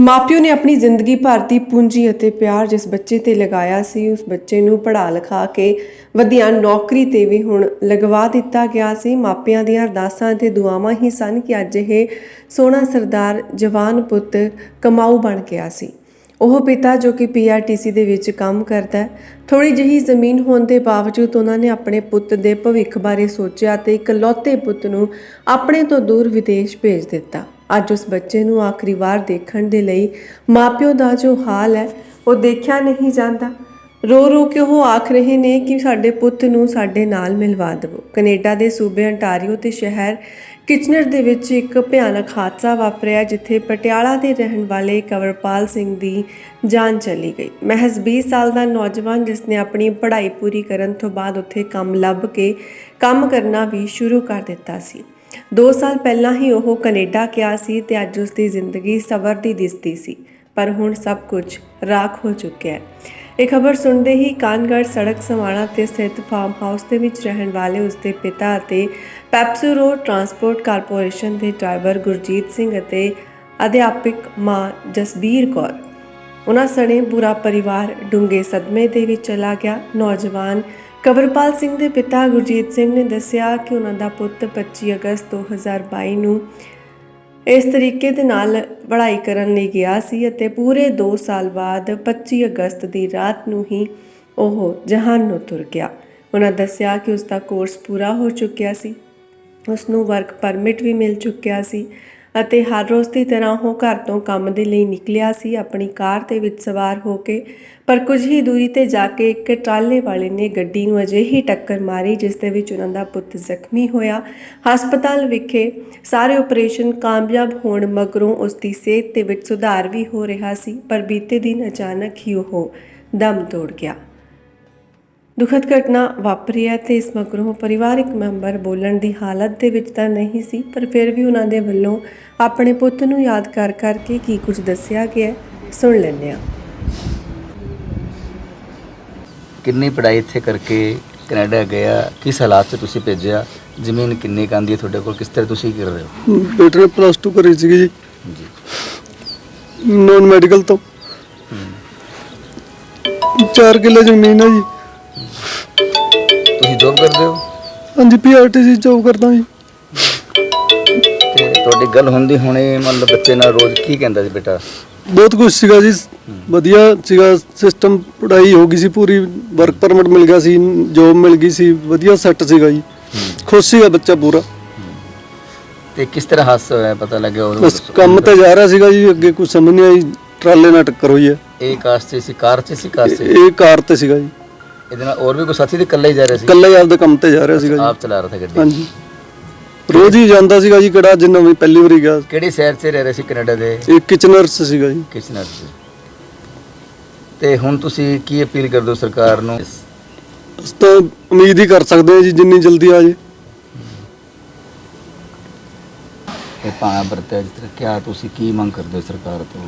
ਮਾਪਿਓ ਨੇ ਆਪਣੀ ਜ਼ਿੰਦਗੀ ਭਰ ਦੀ ਪੂੰਜੀ ਅਤੇ ਪਿਆਰ ਜਿਸ ਬੱਚੇ ਤੇ ਲਗਾਇਆ ਸੀ, ਉਸ ਬੱਚੇ ਨੂੰ ਪੜ੍ਹਾ ਲਿਖਾ ਕੇ ਵਧੀਆ ਨੌਕਰੀ ਤੇ ਵੀ ਹੁਣ ਲਗਵਾ ਦਿੱਤਾ ਗਿਆ ਸੀ। ਮਾਪਿਆਂ ਦੀਆਂ ਅਰਦਾਸਾਂ ਤੇ ਦੁਆਵਾਂ ਹੀ ਸਨ ਕਿ ਅੱਜ ਇਹ ਸੋਹਣਾ ਸਰਦਾਰ ਜਵਾਨ ਪੁੱਤ ਕਮਾਊ ਬਣ ਗਿਆ ਸੀ। ਉਹ ਪਿਤਾ ਜੋ ਕਿ ਪੀਆਰਟੀਸੀ ਦੇ ਵਿੱਚ ਕੰਮ ਕਰਦਾ ਹੈ। ਥੋੜੀ ਜਿਹੀ ਜ਼ਮੀਨ ਹੋਣ ਦੇ ਬਾਵਜੂਦ ਉਹਨਾਂ ਨੇ ਆਪਣੇ ਪੁੱਤ ਦੇ ਭਵਿੱਖ ਬਾਰੇ ਸੋਚਿਆ ਤੇ ਇਕਲੌਤੇ ਪੁੱਤ ਨੂੰ ਆਪਣੇ ਤੋਂ ਦੂਰ ਵਿਦੇਸ਼ ਭੇਜ ਦਿੱਤਾ। ਅੱਜ ਉਸ ਬੱਚੇ ਨੂੰ ਆਖਰੀ ਵਾਰ ਦੇਖਣ ਦੇ ਲਈ ਮਾਪਿਓ ਦਾ ਜੋ ਹਾਲ ਹੈ, ਉਹ ਦੇਖਿਆ ਨਹੀਂ ਜਾਂਦਾ। ਰੋ ਰੋ ਕੇ ਉਹ ਆਖ ਰਹੇ ਨੇ ਕਿ ਸਾਡੇ ਪੁੱਤ ਨੂੰ ਸਾਡੇ ਨਾਲ ਮਿਲਵਾ ਦਿਵੋ। ਕੈਨੇਡਾ ਦੇ ਸੂਬੇ ਅੰਟਾਰੀਓ ਤੇ ਸ਼ਹਿਰ ਕਿਚਨਰ ਦੇ ਵਿੱਚ ਇੱਕ ਭਿਆਨਕ ਹਾਦਸਾ ਵਾਪਰਿਆ, ਜਿੱਥੇ ਪਟਿਆਲਾ ਦੇ ਰਹਿਣ ਵਾਲੇ ਕਵਰਪਾਲ ਸਿੰਘ ਦੀ ਜਾਨ ਚਲੀ ਗਈ। ਮਹਿਜ਼ 20 ਸਾਲ ਦਾ ਨੌਜਵਾਨ ਜਿਸ ਨੇ ਆਪਣੀ ਪੜ੍ਹਾਈ ਪੂਰੀ ਕਰਨ ਤੋਂ ਬਾਅਦ ਉੱਥੇ ਕੰਮ ਲੱਭ ਕੇ ਕੰਮ ਕਰਨਾ ਵੀ ਸ਼ੁਰੂ ਕਰ ਦਿੱਤਾ ਸੀ। 2 ਸਾਲ ਪਹਿਲਾਂ ਹੀ ਉਹ ਕੈਨੇਡਾ ਗਿਆ ਸੀ ਤੇ ਅੱਜ ਉਸ ਦੀ ਜ਼ਿੰਦਗੀ ਸਵਰਦੀ ਦਿਸਦੀ ਸੀ, ਪਰ ਹੁਣ ਸਭ ਕੁਝ ਰਾਖ ਹੋ ਚੁੱਕਿਆ ਹੈ। ਇਹ ਖਬਰ ਸੁਣਦੇ ਹੀ ਕਾਨਗੜ ਸੜਕ ਸਮਾਣਾ ਤੇ ਸਥਿਤ ਫਾਰਮ ਹਾਊਸ ਦੇ ਵਿੱਚ ਰਹਿਣ ਵਾਲੇ ਉਸਦੇ ਪਿਤਾ ਅਤੇ ਪੈਪਸੂ ਰੋਡ ਟਰਾਂਸਪੋਰਟ ਕਾਰਪੋਰੇਸ਼ਨ ਦੇ ਡਰਾਈਵਰ ਗੁਰਜੀਤ ਸਿੰਘ ਅਤੇ ਅਧਿਆਪਕ ਮਾਂ ਜਸਬੀਰ ਕੌਰ। ਉਹਨਾਂ ਸਣੇ ਬੁਰਾ ਪਰਿਵਾਰ ਡੂੰਘੇ ਸਦਮੇ ਦੇ ਵਿੱਚ ਚਲਾ ਗਿਆ। ਨੌਜਵਾਨ ਕਵਰਪਾਲ ਸਿੰਘ ਦੇ ਪਿਤਾ ਗੁਰਜੀਤ ਸਿੰਘ ਨੇ ਦੱਸਿਆ ਕਿ ਉਹਨਾਂ ਦਾ ਪੁੱਤ 25 ਅਗਸਤ 2022 ਨੂੰ ਇਸ ਤਰੀਕੇ ਦੇ ਨਾਲ ਪੜ੍ਹਾਈ ਕਰਨ ਲਈ ਗਿਆ ਸੀ ਅਤੇ ਪੂਰੇ 2 ਸਾਲ ਬਾਅਦ 25 ਅਗਸਤ ਦੀ ਰਾਤ ਨੂੰ ਹੀ ਉਹ ਜਹਾਨ ਨੂੰ ਤੁਰ ਗਿਆ। ਉਹਨਾਂ ਦੱਸਿਆ ਕਿ ਉਸ ਦਾ ਕੋਰਸ ਪੂਰਾ ਹੋ ਚੁੱਕਿਆ ਸੀ। ਉਸ ਨੂੰ ਵਰਕ ਪਰਮਿਟ ਵੀ ਮਿਲ ਚੁੱਕਿਆ ਸੀ ਅਤੇ ਹਰ ਰੋਜ਼ ਦੀ ਤਰ੍ਹਾਂ ਉਹ ਘਰ ਤੋਂ ਕੰਮ ਦੇ ਲਈ ਨਿਕਲਿਆ ਸੀ, ਆਪਣੀ ਕਾਰ ਦੇ ਵਿੱਚ ਸਵਾਰ ਹੋ ਕੇ। ਪਰ ਕੁਝ ਹੀ ਦੂਰੀ ਤੇ ਜਾ ਕੇ ਇੱਕ ਟਰਾਲੇ ਵਾਲੇ ਨੇ ਗੱਡੀ ਨੂੰ ਅਜਿਹੀ ਟੱਕਰ ਮਾਰੀ ਜਿਸ ਦੇ ਵਿੱਚ ਉਹਨਾਂ ਦਾ ਪੁੱਤ ਜ਼ਖਮੀ ਹੋਇਆ। ਹਸਪਤਾਲ ਵਿਖੇ ਸਾਰੇ ਆਪਰੇਸ਼ਨ ਕਾਮਯਾਬ ਹੋਣ ਮਗਰੋਂ ਉਸ ਦੀ ਸਿਹਤ ਦੇ ਵਿੱਚ ਸੁਧਾਰ ਵੀ ਹੋ ਰਿਹਾ ਸੀ, ਪਰ ਬੀਤੇ ਦਿਨ ਅਚਾਨਕ ਹੀ ਉਹ ਦਮ ਤੋੜ ਗਿਆ। ਦੁਖਦ ਘਟਨਾ ਵਾਪਰੀ ਹੈ ਤੇ ਇਸ ਮਗਰੋਂ ਪਰਿਵਾਰਕ ਮੈਂਬਰ ਬੋਲਣ ਦੀ ਹਾਲਤ ਦੇ ਵਿੱਚ ਤਾਂ ਨਹੀਂ ਸੀ ਪਰ ਫਿਰ ਵੀ ਉਹਨਾਂ ਦੇ ਵੱਲੋਂ ਆਪਣੇ ਪੁੱਤ ਨੂੰ ਯਾਦ ਕਰ ਕਰਕੇ ਕੀ ਕੁਝ ਦੱਸਿਆ ਗਿਆ ਸੁਣ ਲੈਂਦੇ ਹਾਂ। ਕਿੰਨੀ ਪੜ੍ਹਾਈ ਇੱਥੇ ਕਰਕੇ ਕੈਨੇਡਾ ਗਿਆ ਕਿਸ ਹਾਲਾਤ 'ਚ ਤੁਸੀਂ ਭੇਜਿਆ ਜ਼ਮੀਨ ਕਿੰਨੀ ਕੁ ਆਉਂਦੀ ਹੈ ਤੁਹਾਡੇ ਕੋਲ ਕਿਸ ਤਰ੍ਹਾਂ ਤੁਸੀਂ ਕਰ ਰਹੇ ਹੋ? ਬੇਟੇ ਨੇ ਪਲੱਸ 2 ਕਰੀ ਸੀਗੀ ਜੀ। ਜੀ। ਨੌਨ ਮੈਡੀਕਲ ਤੋਂ। 4 ਕਿੱਲੇ ਜ਼ਮੀਨ ਹੈ ਜੀ। ਤੁਸੀਂ ਜੋਬ ਕਰਦੇ ਹੋ? ਹਾਂਜੀ ਪੀਆਰਟੀਸੀ ਜੋਬ ਕਰਦਾ ਜੀ। ਤੇ ਤੁਹਾਡੀ ਗੱਲ ਹੁੰਦੀ ਹੁਣੇ ਮਤਲਬ ਬੱਚੇ ਨਾਲ ਰੋਜ਼ ਕੀ ਕਹਿੰਦਾ ਸੀ ਬੇਟਾ? ਬਹੁਤ ਕੁਝ ਸੀਗਾ ਜੀ ਵਧੀਆ ਸੀਗਾ ਸਿਸਟਮ ਪੜ੍ਹਾਈ ਹੋ ਗਈ ਸੀ ਪੂਰੀ ਵਰਕ ਪਰਮਿਟ ਮਿਲ ਗਿਆ ਸੀ ਜੋਬ ਮਿਲ ਗਈ ਸੀ ਵਧੀਆ ਸੈੱਟ ਸੀਗਾ ਜੀ। ਖੁਸ਼ ਸੀਗਾ ਬੱਚਾ ਪੂਰਾ। ਤੇ ਕਿਸ ਤਰ੍ਹਾਂ ਹਾਦਸਾ ਹੋਇਆ ਪਤਾ ਲੱਗਿਆ ਉਹ ਬਸ ਕੰਮ ਤੇ ਜਾ ਰਿਹਾ ਸੀਗਾ ਜੀ ਅੱਗੇ ਕੁਝ ਸਮਝ ਨਹੀਂ ਆਈ ਟਰਾਲੇ ਨਾਲ ਟੱਕਰ ਹੋਈ ਹੈ। ਇਹ ਕਾਰ 'ਚ ਸੀ ਕਾਰ 'ਚ ਸੀ ਕਾਰ 'ਚ? ਇਹ ਕਾਰ ਤੇ ਸੀਗਾ ਜੀ। ਇਹਦੇ ਨਾਲ ਹੋਰ ਵੀ ਕੋਈ ਸਾਥੀ ਤੇ ਇਕੱਲਾ ਹੀ ਜਾ ਰਿਹਾ ਸੀ? ਇਕੱਲਾ ਹੀ ਆਪਦੇ ਕੰਮ ਤੇ ਜਾ ਰਿਹਾ ਸੀਗਾ ਜੀ। ਆਪ ਚਲਾ ਰਿਹਾ ਸੀ ਗੱਡੀ? ਹਾਂਜੀ। ਰੋਜ਼ ਹੀ ਜਾਂਦਾ ਸੀਗਾ ਜੀ ਕਿਹੜਾ ਜਿੰਨਾ ਵੀ ਪਹਿਲੀ ਵਾਰੀ ਗਿਆ। ਕਿਹੜੀ ਸ਼ਹਿਰ 'ਚ ਰਹਿ ਰਹੇ ਸੀ ਕੈਨੇਡਾ ਦੇ? ਇਹ ਕਿਚਨਰਸ ਸੀਗਾ ਜੀ। ਕਿਸ਼ਨਰ 'ਚ ਤੇ ਹੁਣ ਤੁਸੀਂ ਕੀ ਅਪੀਲ ਕਰਦੇ ਹੋ ਸਰਕਾਰ ਨੂੰ? ਅਸੀਂ ਤਾਂ ਉਮੀਦ ਹੀ ਕਰ ਸਕਦੇ ਹਾਂ ਜੀ ਜਿੰਨੀ ਜਲਦੀ ਆ ਜੇ। ਇਹ ਪਾਣਾ ਵਰਤਿਆ ਜਿਸ ਤਰ੍ਹਾਂ ਕਿਆ ਤੁਸੀਂ ਕੀ ਮੰਗ ਕਰਦੇ ਹੋ ਸਰਕਾਰ ਤੋਂ?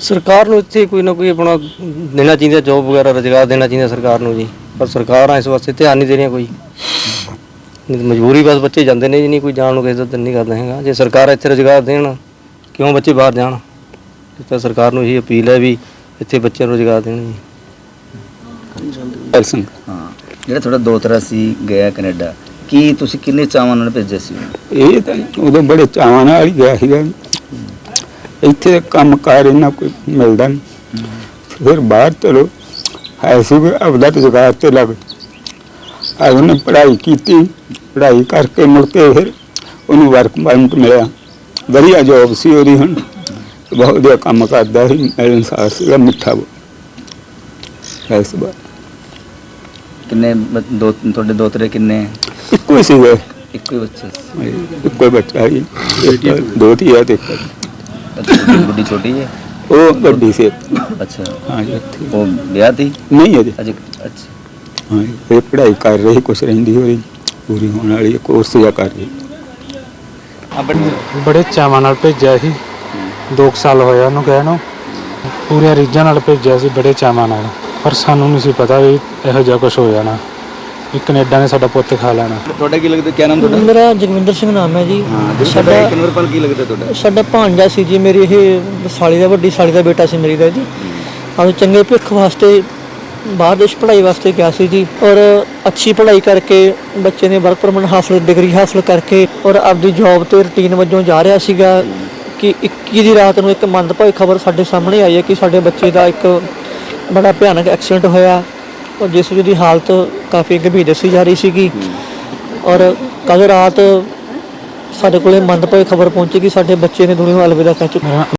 ਸਰਕਾਰ ਨੂੰ ਇੱਥੇ ਕੋਈ ਨਾ ਕੋਈ ਆਪਣਾ ਦੇਣਾ ਚਾਹੀਦਾ ਜੋਬ ਵਗੈਰਾ ਰੁਜ਼ਗਾਰ ਦੇਣਾ ਚਾਹੀਦਾ ਸਰਕਾਰ ਨੂੰ ਜੀ। ਪਰ ਸਰਕਾਰਾਂ ਇਸ ਵਾਸਤੇ ਧਿਆਨ ਨਹੀਂ ਦੇ ਰਹੀਆਂ ਕੋਈ। ਨਹੀਂ ਤਾਂ ਮਜਬੂਰੀ ਬਸ ਬੱਚੇ ਜਾਂਦੇ ਨੇ ਜੀ ਨਹੀਂ ਕੋਈ ਜਾਣ ਨੂੰ ਕਿਸੇ ਦਾ ਦਿਲ ਨਹੀਂ ਕਰਦਾ ਹੈਗਾ। ਜੇ ਸਰਕਾਰ ਇੱਥੇ ਰੁਜ਼ਗਾਰ ਦੇਣ ਕਿਉਂ ਬੱਚੇ ਬਾਹਰ ਜਾਣ? ਇਸ ਤਾਂ ਸਰਕਾਰ ਨੂੰ ਇਹੀ ਅਪੀਲ ਹੈ ਵੀ ਇੱਥੇ ਬੱਚਿਆਂ ਨੂੰ ਰੁਜ਼ਗਾਰ ਦੇਣ ਜੀ। ਹਾਂ ਜਿਹੜਾ ਤੁਹਾਡਾ ਦੋਤਰਾ ਸੀ ਗਿਆ ਕੈਨੇਡਾ ਕੀ ਤੁਸੀਂ ਕਿੰਨੇ ਚਾਵਾਂ ਨਾਲ ਭੇਜਿਆ ਸੀ? ਇਹ ਤਾਂ ਉਦੋਂ ਬੜੇ ਚਾਵਾਂ ਨਾਲ ਹੀ ਗਿਆ ਸੀਗਾ। ਇੱਥੇ ਕੰਮ ਕਾਰ ਇਹਨਾਂ ਕੋਈ ਮਿਲਦਾ ਨਹੀਂ। ਫਿਰ ਬਾਹਰ ਚਲੋ। ਹੈ ਸੀ ਵੀ ਆਪਦਾ ਰੁਜ਼ਗਾਰ ਤੇ ਲੱਗ। ਆ ਉਹਨੇ ਪੜ੍ਹਾਈ ਕੀਤੀ ਪੜ੍ਹਾਈ ਕਰਕੇ ਮੁੜ ਕੇ ਫਿਰ ਉਹਨੂੰ ਵਰਕ ਪਰਮਿਟ ਮਿਲਿਆ। ਵਧੀਆ ਜੋਬ ਸੀ ਉਹਦੀ ਹੁਣ। ਬਹੁਤ ਵਧੀਆ ਕੰਮ ਕਰਦਾ ਸੀ ਮਿਲਣਸਾਰ ਸੀਗਾ ਮਿੱਠਾ ਐਸ ਬਾਤ ਕਿੰਨੇ ਦੋ ਤੁਹਾਡੇ ਦੋਤਰੇ ਕਿੰਨੇ? ਇੱਕੋ ਹੀ ਸੀਗਾ। ਇੱਕੋ ਹੀ ਬੱਚੇ। ਇੱਕੋ ਹੀ ਬੱਚਾ ਇੱਕ ਦੋ ਧੀਆ ਤੇ ਇੱਕ। ਗੁੱਡੀ ਛੋਟੀ ਹੈ ਉਹ ਵੱਡੀ ਸੀ। ਅੱਛਾ। ਹਾਂ ਜੀ ਉਹ ਵਿਆਹ ਤੀ? ਨਹੀਂ ਅਜੇ। ਅਜੇ ਅੱਛਾ। ਹਾਂ ਜੀ, ਇਹ ਪੜ੍ਹਾਈ ਕਰ ਰਹੀ ਕੁਛ ਰਹਿੰਦੀ ਪੂਰੀ ਹੋਣ ਵਾਲੀ ਕੋਰਸ ਜਾਂ ਕਰ ਰਹੀ। ਆ ਬੜੀ ਬੜੇ ਚਾਵਾਂ ਨਾਲ ਭੇਜਿਆ ਸੀ। 2 ਸਾਲ ਹੋਇਆ ਉਹਨੂੰ ਗਏ ਨੂੰ। ਪੂਰੇ ਰੀਝਾਂ ਨਾਲ ਭੇਜਿਆ ਸੀ ਬੜੇ ਚਾਵਾਂ ਨਾਲ। ਪਰ ਸਾਨੂੰ ਨਹੀਂ ਸੀ ਪਤਾ ਵੀ ਇਹੋ ਜਿਹਾ ਕੁਝ ਹੋ ਜਾਣਾ ਵੀ ਕੈਨੇਡਾ ਨੇ ਸਾਡਾ ਪੁੱਤ ਖਾ ਲੈਣਾ। ਤੁਹਾਡਾ ਕੀ ਲੱਗਦਾ ਕੀ ਨਾਮ ਤੁਹਾਡਾ? ਮੇਰਾ ਜਗਵਿੰਦਰ ਸਿੰਘ ਨਾਮ ਹੈ ਜੀ। ਹਾਂ ਜੀ ਸਾਡਾ ਸਾਡਾ ਕਨਵਰਪਾਲ ਕੀ ਲੱਗਦਾ ਤੁਹਾਡਾ? ਸਾਡਾ ਭਾਂਜਾ ਸੀ ਜੀ ਮੇਰੀ ਇਹ ਸਾਲੀ ਦਾ ਵੱਡੀ ਸਾਲੀ ਦਾ ਬੇਟਾ ਸੀ ਮੇਰੀ ਦਾ ਜੀ। ਆਹ ਚੰਗੇ ਭਵਿੱਖ ਵਾਸਤੇ ਬਾਹਰ ਦੇਸ਼ ਪੜ੍ਹਾਈ ਵਾਸਤੇ ਗਿਆ ਸੀ ਜੀ। ਔਰ ਅੱਛੀ ਪੜ੍ਹਾਈ ਕਰਕੇ ਬੱਚੇ ਨੇ ਵਰਕ ਪਰਮਿਟ ਹਾਸਲ ਡਿਗਰੀ ਹਾਸਲ ਕਰਕੇ ਔਰ ਆਪਦੀ ਜੌਬ ਤੇ ਰੁਟੀਨ ਵਜੋਂ ਜਾ ਰਿਹਾ ਸੀਗਾ ਕਿ 21 ਦੀ ਰਾਤ ਨੂੰ ਇੱਕ ਮੰਦਭਾਗੀ ਖਬਰ ਸਾਡੇ ਸਾਹਮਣੇ ਆਈ ਹੈ ਕਿ ਸਾਡੇ ਬੱਚੇ ਦਾ ਇੱਕ ਬੜਾ ਭਿਆਨਕ ਐਕਸੀਡੈਂਟ ਹੋਇਆ। ਔਰ ਜਿਸ ਦੀ ਹਾਲਤ ਕਾਫੀ ਗੰਭੀਰ ਦੱਸੀ ਜਾ ਰਹੀ ਸੀਗੀ। ਔਰ ਕੱਲ ਰਾਤ ਸਾਡੇ ਕੋਲੇ ਮੰਦਭਾਗੀ ਖਬਰ ਪਹੁੰਚੀ ਕਿ ਸਾਡੇ ਬੱਚੇ ਨੇ ਦੁਨੀਆ ਨੂੰ ਅਲਵਿਦਾ ਕਹਿ ਚੁੱਕੇ।